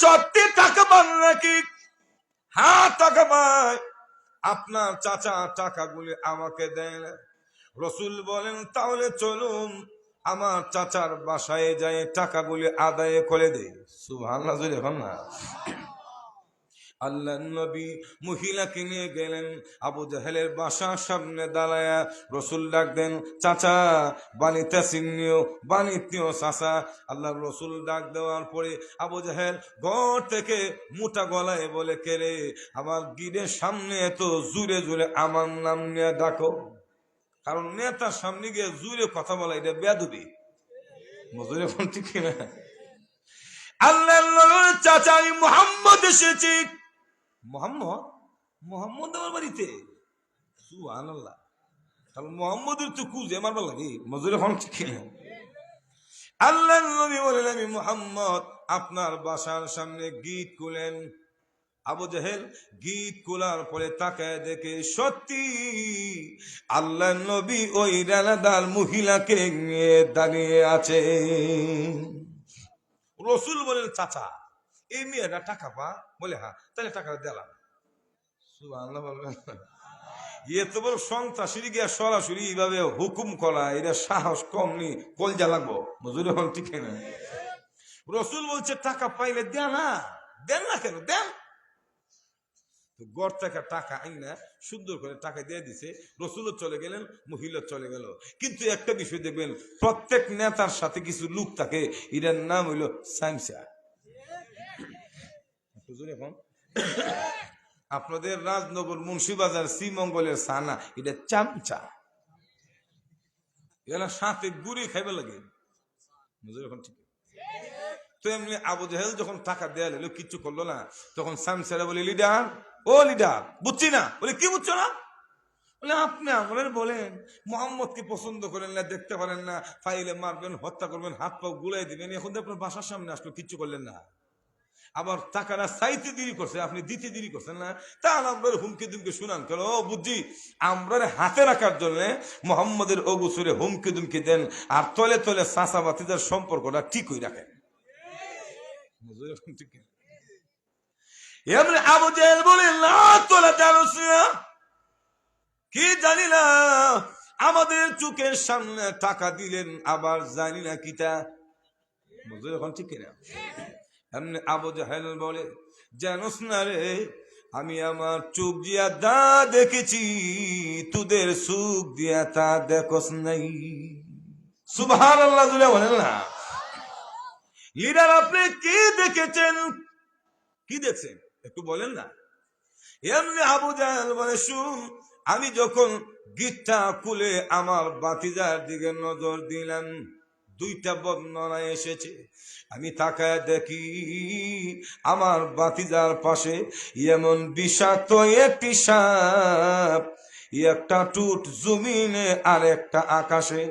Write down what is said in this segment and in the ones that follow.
সত্যি টাকা পান নাকি? হ্যাঁ টাকা পাই আপনার চাচা টাকাগুলি আমাকে দেন। রসুল বলেন, তাহলে চলুন, আমার চাচার বাসায় যায় টাকাগুলি আদায় করে দেয় সুভান না। আল্লাহ নবী মহিলাকে নিয়ে গেলেন। আবু জাহেলের বাসার সামনে দাঁড়ায়া রসুল ডাক দেন চাচা বানিতে সিন্নিও বানিতেও চাচা। আল্লাহ রসুল ডাক দেওয়ার পরে আবু জাহেল ঘর থেকে মোটা গলায় বলে কেরে আমার গিরের সামনে এত জুড়ে জুড়ে আমার নাম নিয়ে ডাকো। কারণ নেতার সামনে গিয়ে জুড়ে কথা বলা, এটা বেদবি মজুরে ফোন ঠিক আল্লাহ চাচা আমি মোহাম্মদ এসেছি। মোহাম্মদ মোহাম্মদ আমার বাড়িতে। সুহান আল্লাহ তাহলে মোহাম্মদের তো কুজ আমার ভালো লাগে। মজুরে ঠিক আল্লাহ নবী বলেন, আমি মোহাম্মদ, আপনার বাসার সামনে গীত কুলেন। আবু জাহেল গীত কুলার পরে তাকায় দেখে, সত্যি আল্লাহ নবী ওই রানাদার মহিলাকে দাঁড়িয়ে আছে রসুল বলেন, চাচা এই মেয়েটা টাকা পা বলে হ্যাঁ তাহলে টাকা দিলাম ইয়ে তো বড় সন্ত্রাসী গিয়া সরাসরি এইভাবে হুকুম করা এটা সাহস কম নি কলজা লাগবো মজুরি হন ঠিক না রসুল বলছে টাকা পাইলে দেন না দেন না কেন দেন গড় থেকে টাকা আই না সুন্দর করে টাকা দিয়ে দিছে রসুলও চলে গেলেন মহিলা চলে গেল কিন্তু একটা বিষয় দেখবেন প্রত্যেক নেতার সাথে কিছু লোক থাকে এটার নাম হইল সাইমসা একটু জোরে এখন আপনাদের রাজনগর মুন্সিবাজার শ্রীমঙ্গলের সানা, এটা চামচা। এরা সাথে গুড়ি খাইবে লাগে। বুঝলি এখন ঠিক। তো এমনি আবু জাহেল যখন টাকা দেয়া এলো কিচ্ছু করল না। তখন সামসেরা বলে, লিডার, ও লিডার, বুঝছি না। বলে, কি বুঝছ না? বলে, আপনি আমাদের বলেন মোহাম্মদকে পছন্দ করেন না, দেখতে পারেন না, ফাইলে মারবেন, হত্যা করবেন হাত পা গুলাই দিবেন, এখন তো আপনার বাসার সামনে আসলো, কিচ্ছু করলেন না। আবার টাকাটা চাইতে দেরি করছে, আপনি দিতে দেরি করছেন না। তা আমরা হুমকি দুমকে শুনান কেন? বুঝছি আমরা হাতে রাখার জন্য মোহাম্মদের অগুসুরে হুমকি দুমকি দেন আর তলে তলে চাষা বাতিদের সম্পর্কটা হয়ে রাখেন। আবু জেল বলে না তোলা জানোস না কি জানি না, আমাদের চোখের সামনে টাকা দিলেন, আবার জানি না কিটা। বুঝলে এখন ঠিক কিনা? এমনি আবু জাহেল বলে জানোস না রে আমি আমার চোখ দিয়া দা দেখেছি, তোদের সুখ দিয়া তা দেখোস নাই। সুবহান আল্লাহ বলেন না। লিডার আপনি কি দেখেছেন? কি দেখছেন? একটু বলেন না। এমনি আবু জাহেল বলে, শুন, আমি যখন গিটটা খুলে আমার বাতিজার দিকে নজর দিলাম দুইটা বর্ণনা এসেছে। আমি তাকায় দেখি আমার বাতিজার পাশে এমন বিষাক্ত একটি সাপ, একটা টুট জমিনে আর একটা আকাশে।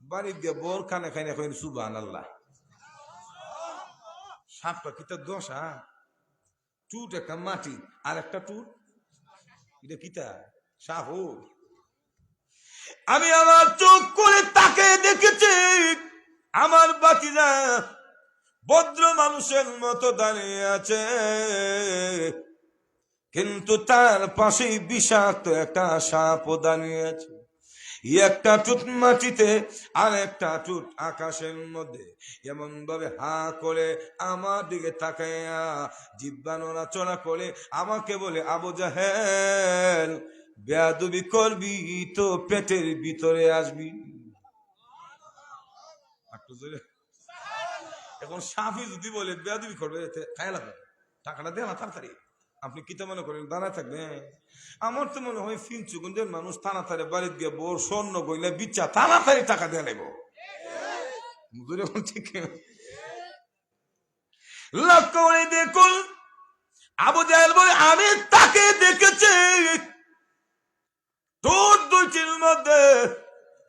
বাড়ির দিয়ে বোর খানে খানে খাই সুবান আল্লাহ সাপটা কি তার দশা টুট একটা মাটি, আর একটা টুট এটা কিতা ও। আমি আমার চোখ করে তাকে দেখেছি। আমার বাকিরা ভদ্র মানুষের মতো দাঁড়িয়ে আছে। কিন্তু তার পাশেই বিষাক্ত একটা সাপও দাঁড়িয়ে আছে। একটা টুট মাটিতে আর একটা টুট আকাশের মধ্যে। এমন ভাবে হা করে আমার দিকে তাকাইয়া জিব্বা নড়াচড়া করে আমাকে বলে, আবু জাহেল বেয়াদবি করবি, তো পেটের ভিতরে আসবি। এখন সাফি যদি বলে বেয়াদবি করবে খায় টাকাটা দেয় না তাড়াতাড়ি। আপনি কিতা মনে করেন, দাঁড়ায় থাকবেন আমার তো মনে হয় ফিনচুগঞ্জের মানুষ তাড়াতাড়ি বাড়িতে গিয়ে বোর স্বর্ণ গইলে বিচ্ছা, তাড়াতাড়ি টাকা দেয়া নেব। ঠিক? লক্ষ্য দেখুন, আবু জাহেল বলে, আমি তাকে দেখেছি। তোর দুইটির মধ্যে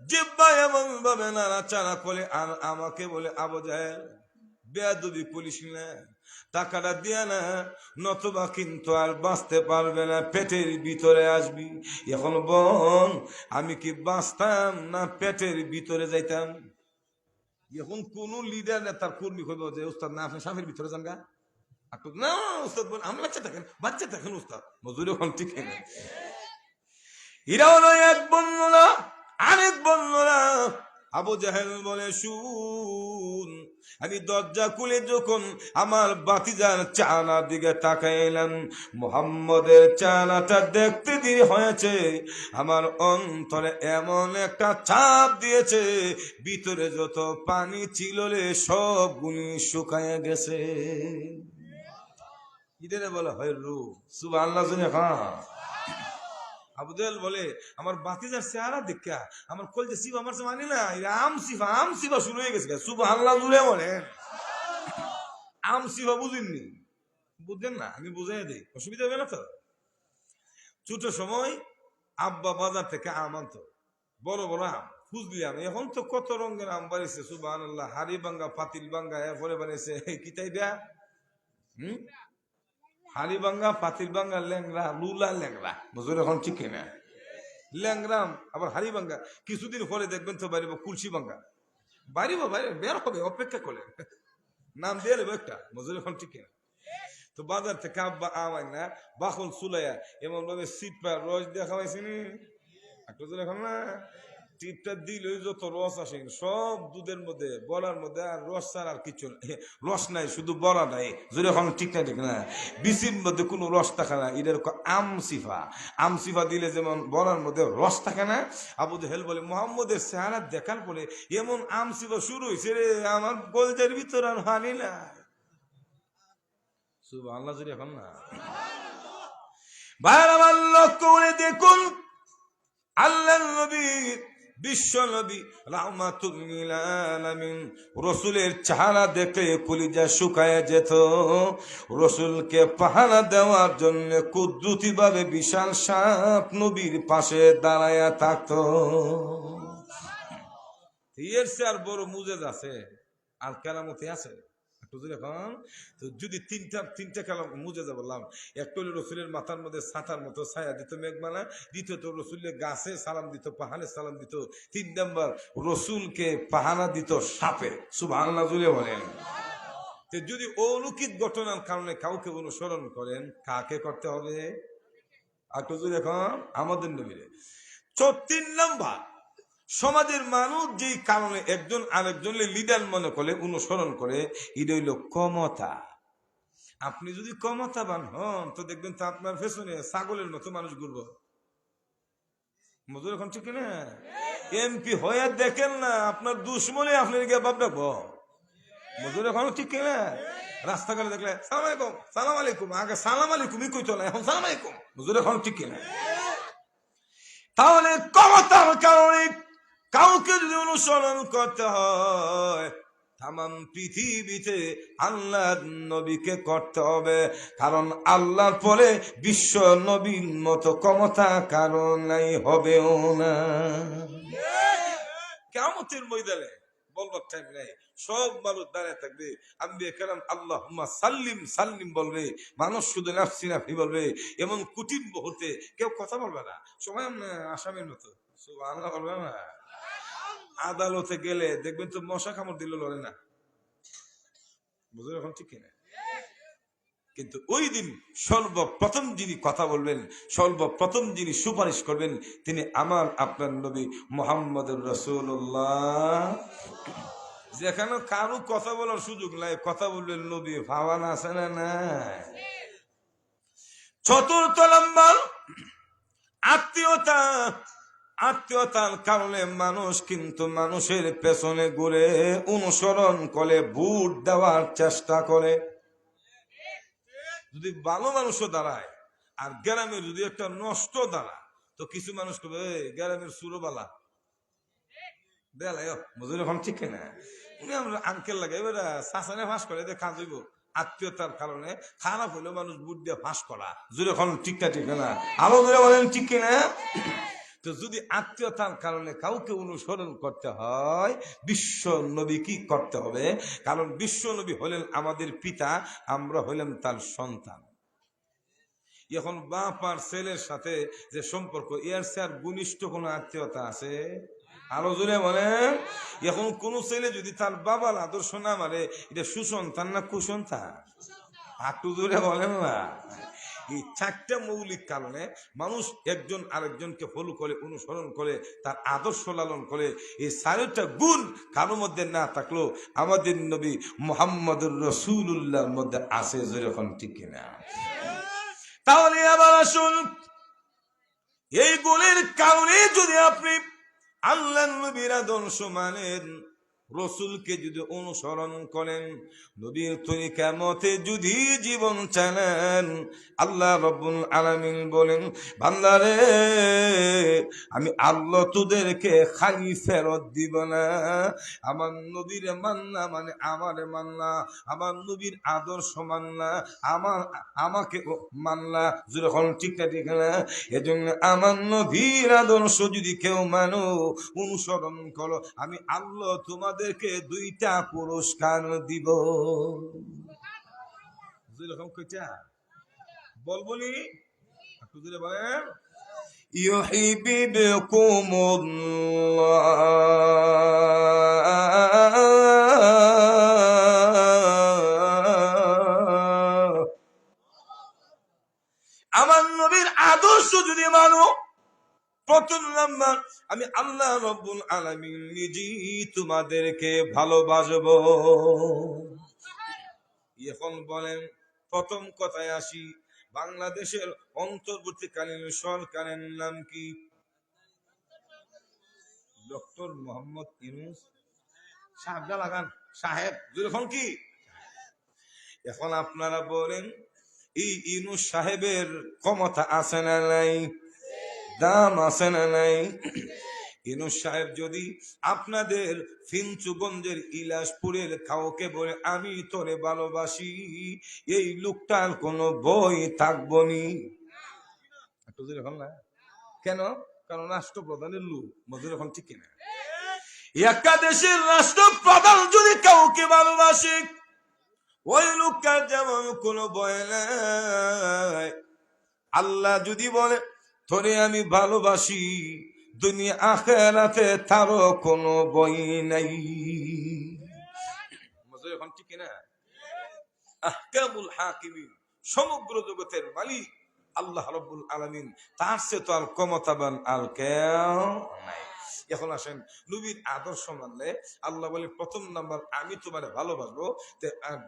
জিব্বা এমন ভাবে নাড়াচাড়া করে আর আমাকে বলে, আবু জাহেল, বেয়াদবি পুলিশ না, টাকাটা দিয়ে না, নতুবা কিন্তু আর বাঁচতে পারবে না, পেটের ভিতরে আসবি। এখন বল, আমি কি বাঁচতাম না পেটের ভিতরে যাইতাম? এখন কোন লিডার নেতার কর্মী কইব যে উস্তাদ না, আপনি সাফের ভিতরে যান গা। না উস্তাদ বলেন আমি বাচ্চা থাকেন বাচ্চা থাকেন উস্তাদ মজুরি এখন ঠিক না এরা হলো এক বর্ণনা আরেক বর্ণনা আবু জাহেল বলে, শুন, আমি দরজা খুলে যখন আমার বাতিজার চালার দিকে তাকাইলাম মোহাম্মদের চালাটা দেখতে দিয়ে হয়েছে। আমার অন্তরে এমন একটা চাপ দিয়েছে, ভিতরে যত পানি ছিল রে, সব গুলি শুকায় গেছে। বলা হয় রু সুবাহ আল্লাহ হ্যাঁ আবুদেল বলে, আমার বাতিজার চেহারা দেখা, আমার কল যে শিব আমার মানি না আম সিফা আম সিফা শুরু হয়ে গেছে। শুভ আল্লাহ জুড়ে বলে। আম সিফা বুঝেননি। বুঝলেন না, আমি বুঝাই দিই। অসুবিধা হবে না তো? ছোট সময় আব্বা বাজার থেকে আম আনতো, বড় বড় আম, খুঁজলি আম। এখন তো কত রঙের আম বাড়িছে সুবাহ আল্লাহ হাড়ি বাঙ্গা পাতিল বাঙ্গা এরপরে বানিয়েছে। কিতাই দেয়া হুম? হাড়ি বাঙ্গা, পাতিল বাঙ্গা ল্যাংরা লুলা ল্যাংরা বুঝলো এখন ঠিক না। ল্যাংরাম আবার হাড়ি বাঙ্গা। কিছুদিন পরে দেখবেন তো বাড়িব কুলসি বাঙ্গা। বাড়িব বাইরে বের হবে, অপেক্ষা করে। নাম দিয়ে নেব একটা বুঝলো এখন ঠিক না। তো বাজার থেকে আব্বা আমায় না বাখন চুলাইয়া এমন ভাবে সিট পা রস দেখা পাইছি নি একটু তো এখন না। টিপটা দিলে যত রস আসে, সব দুধের মধ্যে, বলার মধ্যে আর রস ছাড়া আর কিছু নাই। রস নাই, শুধু বলা নাই। যদি এখন ঠিক না ঠিক না। বিচির মধ্যে কোনো রস থাকে না এদের আম সিফা। আম সিফা দিলে যেমন বলার মধ্যে রস থাকে না, আবু হেল বলে, মোহাম্মদের চেহারা দেখার পরে এমন আম সিফা শুরু হয়েছে রে, আমার গোলজের ভিতর আর হানি না শুভ আল্লাহ যদি এখন না। ভাই আমার লক্ষ্য করে দেখুন আল্লাহ নবী বিশ্ব নবী রাহমাতুল আলামিন রসুলের চেহারা দেখে কলিজা শুকায় যেত। রসুলকে পাহারা দেওয়ার জন্য কুদ্রুতি ভাবে বিশাল সাপ নবীর পাশে দাঁড়ায়া থাকতো। এর সে আর বড় মুজেজ আছে, আর কেরামতি আছে। যদি এখন? তো যদি তিনটা তিনটা কালাম মুজেজা বললাম একটা হলো রসুলের মাথার মধ্যে ছাতার মতো ছায়া দিত মেঘমালা, দ্বিতীয়ত রসুলের গাছে সালাম দিত, পাহাড়ে সালাম দিত। তিন নম্বর, রসুলকে পাহারা দিত সাপে। সুবাহ জুলে বলেন। যদি অলৌকিক ঘটনার কারণে কাউকে অনুসরণ করেন, কাকে করতে হবে? যদি এখন, আমাদের নবীরে। চো- তিন নম্বর সমাজের মানুষ যেই কারণে একজন আরেকজনের লিডার মনে করে, অনুসরণ করে, এটা হইল ক্ষমতা। আপনি যদি ক্ষমতাবান হন, তো দেখবেন তো আপনার পেছনে ছাগলের মতো মানুষ ঘুরবো। মজুর এখন ঠিক না? এমপি হয়ে দেখেন না, আপনার দুশ্মনে আপনার গিয়ে বাপ ডাকবো। মজুর এখন ঠিক না? রাস্তাঘাটে দেখলে, সালাম আলাইকুম সালাম আলাইকুম। আগে, সালাম আলাইকুমই কইতো না, এখন, সালাম আলাইকুম। মজুর এখন ঠিক না। তাহলে ক্ষমতার কারণে কাউকে যদি অনুসরণ করতে হয় তাম পৃথিবীতে আল্লাহ নবীকে করতে হবে। কারণ আল্লাহর পরে বিশ্ব নবীর মতো ক্ষমতা কারণ নাই, হবেও না। কেমতের ময়দানে বলবার টাইম নাই। সব মানুষ দাঁড়ায় থাকবে। আমি কেরাম আল্লাহ সাল্লিম সাল্লিম বলবে। মানুষ শুধু নাফসি নাফি বলবে। এমন কঠিন মুহূর্তে কেউ কথা বলবে না। সময় আসামের মতো। আল্লাহ বলবে না। আদালতে গেলে দেখবেন তো মশা কামড় দিল লড়ে না। বুঝলেন এখন ঠিক কিনা? কিন্তু ওই দিন সর্বপ্রথম যিনি কথা বলবেন, সর্বপ্রথম যিনি সুপারিশ করবেন, তিনি আমার, আপনার নবী মোহাম্মদ রসুল্লাহ যেখানে কারও কথা বলার সুযোগ নাই, কথা বলবেন, নবী ভাবান আছে না নাই? চতুর্থ নম্বর, আত্মীয়তা। আত্মীয়তার কারণে মানুষ কিন্তু মানুষের পেছনে ঘুরে অনুসরণ করে বুট দেওয়ার চেষ্টা করে। যদি ভালো মানুষও দাঁড়ায় আর গ্রামের যদি একটা নষ্ট দাঁড়া তো কিছু মানুষ করবে "এই, গ্রামের সুরবালা। মজুর এখন ঠিক না আঙ্কেল লাগে এবার ফাঁস করে কাজ হইব। আত্মীয়তার কারণে খারাপ হইলেও মানুষ বুট দিয়ে ফাঁস করা। যদি এখন ঠিক না ঠিক না? আলো ধরে বলেন ঠিক কিনা? তো যদি আত্মীয়তার কারণে কাউকে অনুসরণ করতে হয়, বিশ্ব নবী কি করতে হবে? কারণ বিশ্ব নবী হলেন আমাদের পিতা, আমরা হলেন তার সন্তান। এখন বাপ আর ছেলের সাথে যে সম্পর্ক, এর সে আর ঘনিষ্ঠ কোনো আত্মীয়তা আছে? আরও জোরে বলেন। এখন কোন ছেলে যদি তার বাবার আদর্শ না মারে এটা সুসন্তান না কুসন্তান? একটু জোরে বলেন না। এই চারটা মৌলিক কারণে মানুষ একজন আরেকজনকে ফলো করে, অনুসরণ করে, তার আদর্শ লালন করে। এই চারটা গুণ কারোর মধ্যে না থাকলেও আমাদের নবী মোহাম্মদুর রসুল্লাহর মধ্যে আছে যেরকম ঠিক কিনা। তাহলে আবার আসুন, এই গুণের কারণে যদি আপনি আল্লাহ নবীর আদর্শ মানেন রসুলকে যদি অনুসরণ করেন, নবীর তরিকা মতে যদি জীবন চালান? আল্লাহ রব্বুল আলামিন বলেন, বান্দারে, আমি আল্লাহ তোদেরকে খালি ফেরত দিব না। আমার নবীর মান্না মানে আমারে মান্না, আমার নবীর আদর্শ মান্না, আমার, আমাকে মানলা যখন ঠিক না ঠিক না? এজন্য আমার নবীর আদর্শ যদি কেউ মানো, অনুসরণ করো। আমি আল্লাহ তোমাদেরকে দুইটা পুরস্কার দিব যেরকম কইটা বলবনি একটু জোরে বলেন يحببكم الله আমার নবীর আদর্শ যদি মানো প্রথম নাম্বার, আমি আল্লাহ রব্বুল আলামিন নিজেই তোমাদেরকে ভালোবাসবো। এখন বলেন, প্রথম কথায় আসি, বাংলাদেশের অন্তর্বর্তীকালীন সরকারের নাম কি? ডক্টর মোহাম্মদ ইউনুস। সাহেবটা লাগান সাহেব এখন কি? এখন আপনারা বলেন, এই ইউনুস সাহেবের ক্ষমতা আছে না নাই? দাম আছে না নাই? ইনুস সাহেব যদি আপনাদের ফিনচুগঞ্জের ইলাসপুরের কাউকে বলে, আমি তোরে ভালোবাসি এই লোকটার কোনো বই থাকব নি। না। কেন? কারণ রাষ্ট্রপ্রধানের লোক, মজুর এখন ঠিক কিনা। একটা দেশের রাষ্ট্রপ্রধান যদি কাউকে ভালোবাসে, ওই লোকটার যেমন কোনো বয় নাই। আল্লাহ যদি বলে তোরে আমি ভালোবাসি, দুনিয়া আখেরাতে তারও কোন বই নাই। এখন ঠিক আহকামুল হাকিমিন, সমগ্র জগতের মালিক আল্লাহ রব্বুল আলমিন, তার সে তো আর ক্ষমতাবান আর কেউ নাই। এখন আসেন। নবীর আদর্শ মানলে আল্লাহ বলে, প্রথম নাম্বার আমি তোমার ভালোবাসবো।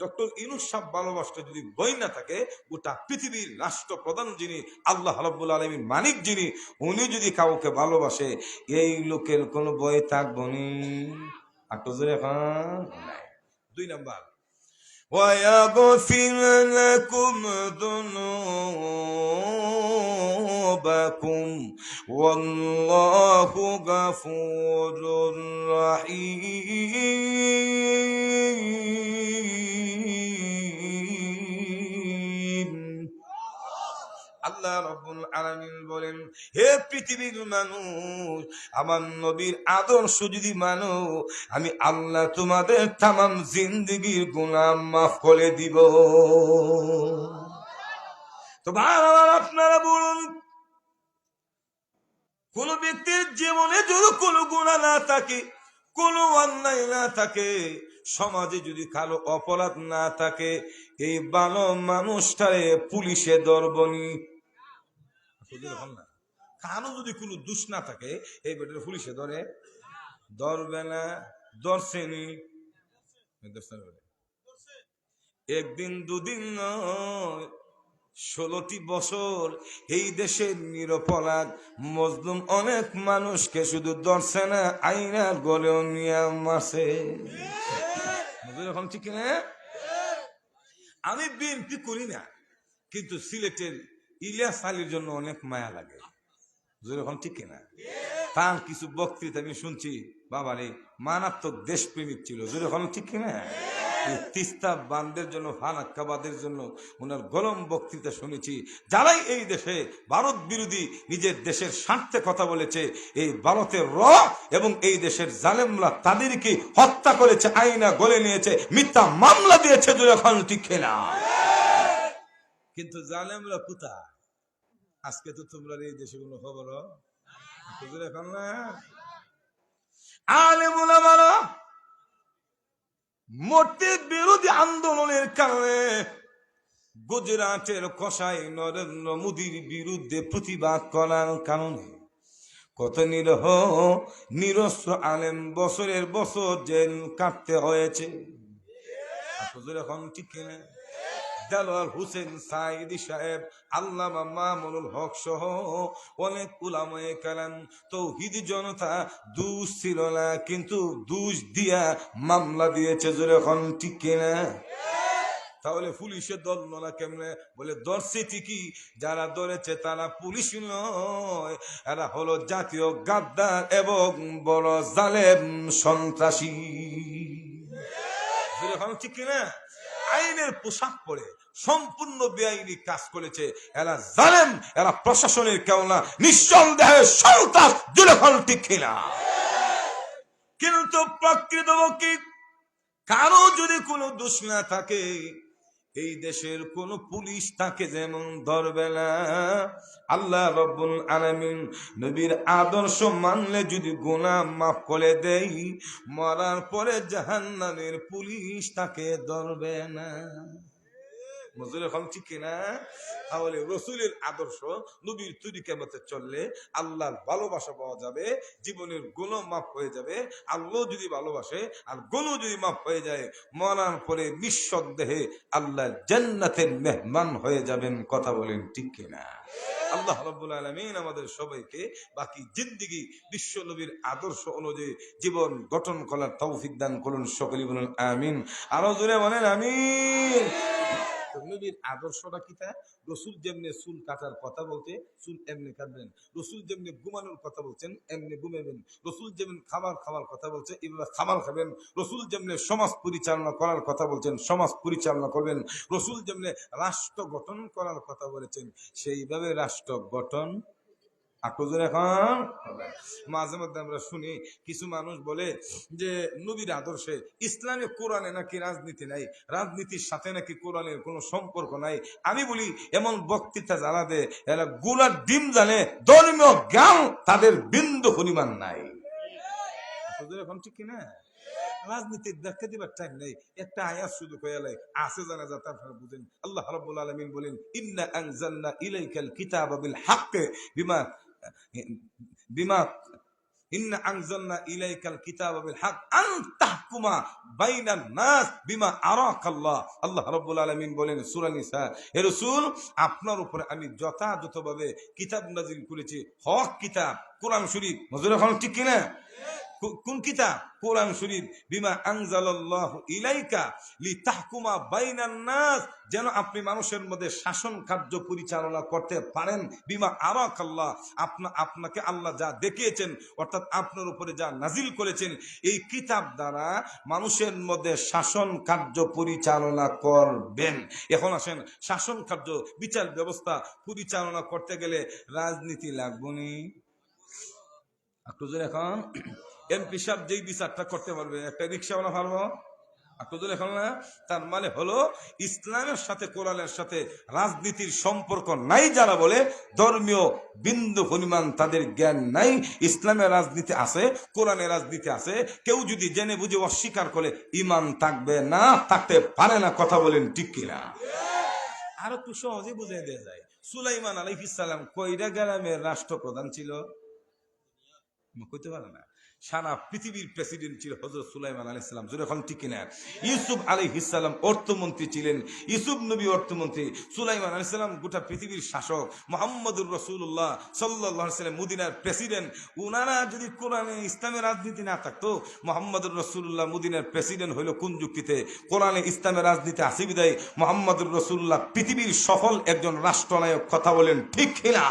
ডক্টর ইনুস সাহ ভালোবাসতে যদি বই না থাকে, গোটা পৃথিবীর রাষ্ট্রপ্রধান যিনি, আল্লাহ রব্বুল আলমীর মানিক যিনি, উনি যদি কাউকে ভালোবাসে, এই লোকের কোনো বই থাকব নি। একটু জোরে এখন দুই নাম্বার ويغفر لكم ذنوبكم. والله غفور رحيم. আল্লাহ রব্বুল আলামিন বলেন, হে পৃথিবীর মানুষ, আমার নবীর আদর্শ যদি মানো, আমি আল্লাহ তোমাদের তামাম জিন্দগির গুনাহ মাফ করে দিব। তো আমার আপনারা বলুন, কোন ব্যক্তির জীবনে যদি কোনো গুণা না থাকে, কোনো অন্যায় না থাকে, সমাজে যদি কালো অপরাধ না থাকে, এই ভালো মানুষটারে পুলিশে ধরবনি কারও যদি কোনো দোষ না থাকে, এই বেটার পুলিশে ধরে। ধরবে না ধরছেনি একদিন দুদিন ষোলোটি বছর এই দেশের নিরপরাধ মজলুম অনেক মানুষকে শুধু ধরছে না, আইনার নিয়ে মাসে ঠিক না আমি বিএনপি করি না, কিন্তু সিলেটের ইলিয়াস আলীর জন্য অনেক মায়া লাগে। এখন ঠিক না তার কিছু বক্তৃতা আমি শুনছি, বাবারে, মারাত্মক দেশপ্রেমিক ছিল। এখন ঠিক না এই তিস্তা বান্ধের জন্য, ফানাক্কাবাদের জন্য ওনার গরম বক্তৃতা শুনেছি। যারাই এই দেশে ভারত বিরোধী নিজের দেশের স্বার্থে কথা বলেছে, এই ভারতের র এবং এই দেশের জালেমরা তাদেরকে হত্যা করেছে, আইনা গলে নিয়েছে, মিথ্যা মামলা দিয়েছে যখন ঠিক না কিন্তু জালেমরা কোথায়? আজকে তো তোমরা এই দেশে কোনো খবর এখন না আলেমুলামারা মোটে বিরোধী আন্দোলনের কারণে গুজরাটের কসাই নরেন্দ্র মোদীর বিরুদ্ধে প্রতিবাদ করার কারণে কত নিরহ, নিরস্ত্র আলেম বছরের বছর জেল কাটতে হয়েছে। এখন ঠিক কিনা? দেলোয়ার হুসেন সাইদি সাহেব, আল্লামা মামুনুল হক সহ অনেক উলামায়ে কালাম তৌহিদ জনতা দুষ ছিল না, কিন্তু দুষ দিয়া মামলা দিয়েছে, জোরে এখন ঠিক কিনা তাহলে পুলিশের দল না কেমনে? বলে ধরছে ঠিকই, যারা ধরেছে তারা পুলিশ নয়, এরা হলো জাতীয় গাদ্দার এবং বড় জালেম সন্ত্রাসী। ঠিক কিনা আইনের পোশাক পরে সম্পূর্ণ বেআইনি কাজ করেছে। এরা জানেন এরা প্রশাসনের কেউ না নিঃসন্দেহে সন্ত্রাস ঠিক কিনা? কিন্তু প্রকৃত কারও যদি কোনো দোষ না থাকে এই দেশের কোন পুলিশ তাকে যেমন ধরবে না। আল্লাহ রব্বুল আলামিন নবীর আদর্শ মানলে যদি গোনা মাফ করে দেই, মরার পরে জাহান্নানের পুলিশ তাকে ধরবে না। আদর্শ নবীর চললে আল্লাহর ভালোবাসা পাওয়া যাবে, জীবনের গুণ মাফ হয়ে যাবে। আল্লাহ যদি ভালোবাসে আর গুণ যদি মাফ হয়ে যায়, মরার পরে নিঃসন্দেহে আল্লাহ জান্নাতের মেহমান হয়ে যাবেন, কথা বলেন ঠিক কিনা? আল্লাহ রব্বুল আলমিন আমাদের সবাইকে বাকি জিন্দিগি বিশ্ব নবীর আদর্শ অনুযায়ী জীবন গঠন করার তৌফিক দান করুন, সকলে বলুন আমিন। আরও জোরে বলেন আমিন। নবীর আদর্শটা কি তা? রসুল যেমনি চুল কাটার কথা বলতে চুল এমনি কাটবেন। রসুল যেমনি ঘুমানোর কথা বলছেন, এমনি ঘুমাবেন। রসুল যেমন খাবার খাওয়ার কথা বলছে, এভাবে খাবার খাবেন। রসুল যেমনি সমাজ পরিচালনা করার কথা বলছেন, সমাজ পরিচালনা করবেন। রসুল যেমনি রাষ্ট্র গঠন করার কথা বলেছেন, সেইভাবে রাষ্ট্র গঠন আকুজুর এখন মাঝে মধ্যে আমরা শুনি, কিছু মানুষ বলে যে, নবীর আদর্শে ইসলামে কোরআনে নাকি রাজনীতি নাই, রাজনীতির সাথে নাকি কোরআনের কোনো সম্পর্ক নাই। আমি বলি, এমন বক্তৃতা যারা দে গুলার ডিম জানে, ধর্মীয় জ্ঞান তাদের বিন্দু পরিমাণ নাই। এখন ঠিক কিনা? রাজনীতির ব্যাখ্যা দিবার টাইম নেই। একটা আয়াত শুধু কয়ালাই আছে জানা যাতে আপনারা বুঝেন। আল্লাহ রাব্বুল আলামিন বলেন, ইন্না আনজালনা ইলাইকাল কিতাবা বিল হাক্কি, বিমা বিমা ইন্না আনজালনা ইলাইকাল কিতাব বিল হক আন তাহকুমা বাইনান নাস বিমা আরাকাল্লাহ। আল্লাহ রাব্বুল আলামিন বলেন, সূরা নিসা, হে রাসূল, আপনার উপরে আমি যথাযথভাবে কিতাব নাজিল করেছি। হক কিতাব, কোরআন শরীফ। হুজুর এখন ঠিক কিনা? কোন কিতাব? কোরআন শরীফ, বিমা আনজালাল্লাহু ইলাইকা লিতাহকুমা বাইনান নাস, যেন আপনি মানুষের মধ্যে শাসন কার্য পরিচালনা করতে পারেন। বিমা আরাকাল্লাহ, আপনা আপনাকে আল্লাহ যা দেখিয়েছেন, অর্থাৎ আপনার উপরে যা নাজিল করেছেন, এই কিতাব দ্বারা মানুষের মধ্যে শাসন কার্য পরিচালনা করবেন। এখন আসেন, শাসন কার্য, বিচার ব্যবস্থা পরিচালনা করতে গেলে রাজনীতি লাগবনি এখন। এমপি সাহেব যেই বিচারটা করতে পারবে, একটা রিক্সাওয়ালা পারব আকটুজুর এখন না, তার মানে হলো ইসলামের সাথে কোরআনের সাথে রাজনীতির সম্পর্ক নাই যারা বলে, ধর্মীয় বিন্দু পরিমাণ তাদের জ্ঞান নাই। ইসলামের রাজনীতি আছে, কোরআনের রাজনীতি আছে। কেউ যদি জেনে বুঝে অস্বীকার করে, ইমান থাকবে না, থাকতে পারে না, কথা বলেন ঠিক কিনা? আরও একটু সহজে বুঝিয়ে দেওয়া যায়। সুলাইমান আলাইহিসাল্লাম কয়টা গ্রামের রাষ্ট্রপ্রধান ছিল? কইতে পারে না। সারা পৃথিবীর প্রেসিডেন্ট ছিল হজরত সুলাইমান আলী ইসলাম যখন ঠিক কিনা? ইউসুফ আলী ইসলাম অর্থমন্ত্রী ছিলেন। ইউসুফ নবী অর্থমন্ত্রী। সুলাইমান আলী ইসলাম গোটা পৃথিবীর শাসক। মোহাম্মদুর রসুল্লাহ সাল্লাহ সাল্লাম মুদিনার প্রেসিডেন্ট। উনারা যদি কোরআনে ইসলামের রাজনীতি না থাকতো, মোহাম্মদুর রসুল্লাহ মুদিনের প্রেসিডেন্ট হইল কোন যুক্তিতে? কোরআনে ইসলামের রাজনীতি আসে বিদায়। মোহাম্মদুর রসুল্লাহ পৃথিবীর সফল একজন রাষ্ট্রনায়ক কথা বলেন ঠিক কিনা?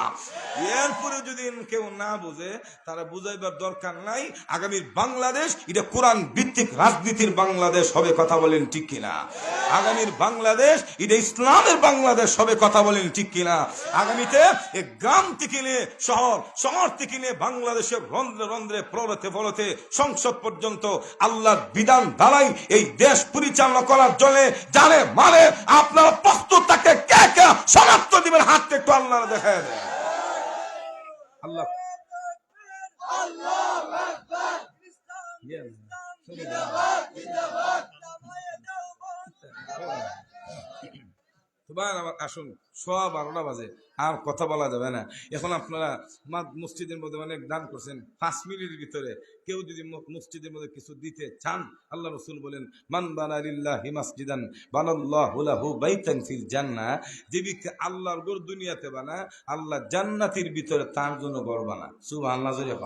এরপরে যদি কেউ না বুঝে, তারা বুঝাইবার দরকার নাই। আগামীর বাংলাদেশ, এটা কোরআন ভিত্তিক রাজনীতির বাংলাদেশ হবে কথা বলেন ঠিক কিনা? আগামীর বাংলাদেশ, এটা ইসলামের বাংলাদেশ হবে কথা বলেন ঠিক কিনা? আগামীতে গ্রাম থেকে নিয়ে শহর শহর থেকে নিয়ে বাংলাদেশের রন্ধ্রে রন্ধ্রে, প্রলতে ফলতে সংসদ পর্যন্ত আল্লাহর বিধান দ্বারাই এই দেশ পরিচালনা করার জন্য জানে মানে আপনারা প্রস্তুত তাকে কে কে শনাক্ত দিবেন? হাতটা একটু আল্লাহ দেখায় দেয় আল্লাহ। আমার আসুন। সোয়া বারোটা বাজে। আর কথা বলা যাবে না। এখন আপনারা মসজিদের মধ্যে অনেক দান করছেন। পাঁচ মিনিটের ভিতরে কেউ যদি মসজিদের মধ্যে কিছু দিতে চান, আল্লাহ রসুল বলেন, মান বানালিল্লাহি মাসজিদান বানাল্লাহু লাহু বাইতান ফিল জান্নাহ। যে ব্যক্তি আল্লাহর ঘর দুনিয়াতে বানা, আল্লাহ জান্নাতের ভিতরে তার জন্য ঘর বানা। সুবহানাল্লাহ, জোরে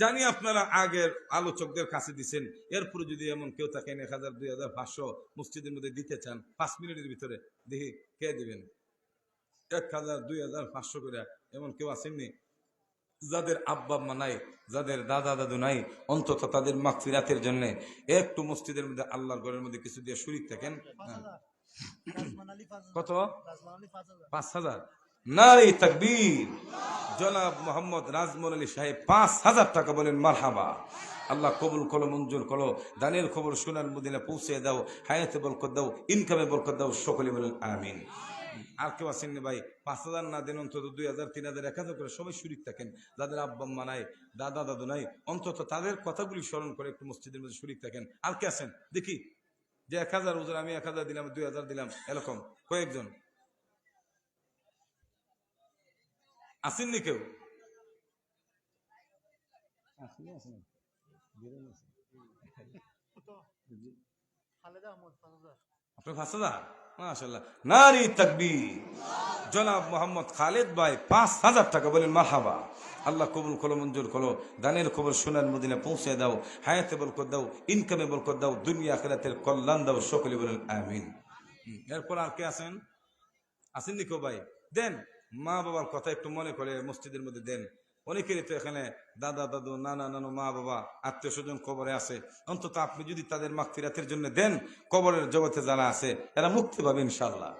জানি আপনারা আগের আলোচকদের কাছে দিচ্ছেন এরপরে যদি এমন কেউ থাকেন এক হাজার দুই হাজার পাঁচশো মসজিদের মধ্যে দিতে চান পাঁচ মিনিটের ভিতরে দেখি কে দিবেন? এক হাজার দুই হাজার পাঁচশো করে এমন কেউ আসেননি? যাদের আব্বা আম্মা নাই যাদের দাদা দাদু নাই অন্তত তাদের মাগফিরাতের জন্য একটু মসজিদের মধ্যে আল্লাহর ঘরের মধ্যে কিছু দিয়ে শরিক থাকেন। কত? পাঁচ হাজার। নারী তাকবীর। জনাব মোহাম্মদ রাজমন আলী সাহেব, পাঁচ হাজার টাকা বলেন, মারহাবা। আল্লাহ কবুল করো, মঞ্জুর করো। দানের খবর সোনার মদিনা পৌঁছে দাও, হায়াতে বরকত দাও, ইনকামে বরকত দাও, সকলে বলেন, আমিন। আর কেউ আসেননি ভাই? পাঁচ হাজার না দেন, অন্তত দুই হাজার, তিন হাজার, এক হাজার করে সবাই শরিক থাকেন। যাদের আব্বা নাই, দাদা, দাদু নাই, অন্তত তাদের কথাগুলি স্মরণ করে একটু মসজিদের মধ্যে শরিক থাকেন। আর কে আছেন? দেখি, যে এক হাজার ওজন আমি এক হাজার দিলাম, দুই হাজার দিলাম, এরকম কয়েকজন। আসেননি কেউ? আপনার পাঁচ হাজার মাশাল্লাহ নারী তাকবীর। জনাব মোহাম্মদ খালেদ ভাই পাঁচ হাজার টাকা বলেন মাহাবা আল্লাহ কবুল করো মঞ্জুর করো। দানের খবর সোনার মদিনা পৌঁছে দাও হায়াতে বরকত দাও ইনকামে বরকত দাও দুনিয়া কল্যাণ দাও সকলে বলেন আমিন। এরপর আর কে আছেন? আসেননি কেউ ভাই? দেন মা বাবার কথা একটু মনে করে মসজিদের মধ্যে দেন। অনেকেরই তো এখানে দাদা, দাদু, নানা, নানু, মা, বাবা, আত্মীয় স্বজন কবরে আছে। অন্তত আপনি যদি তাদের মাকফিরাতের জন্য দেন, কবরের জগতে যারা আছে, এরা মুক্তি পাবে ইনশাল্লাহ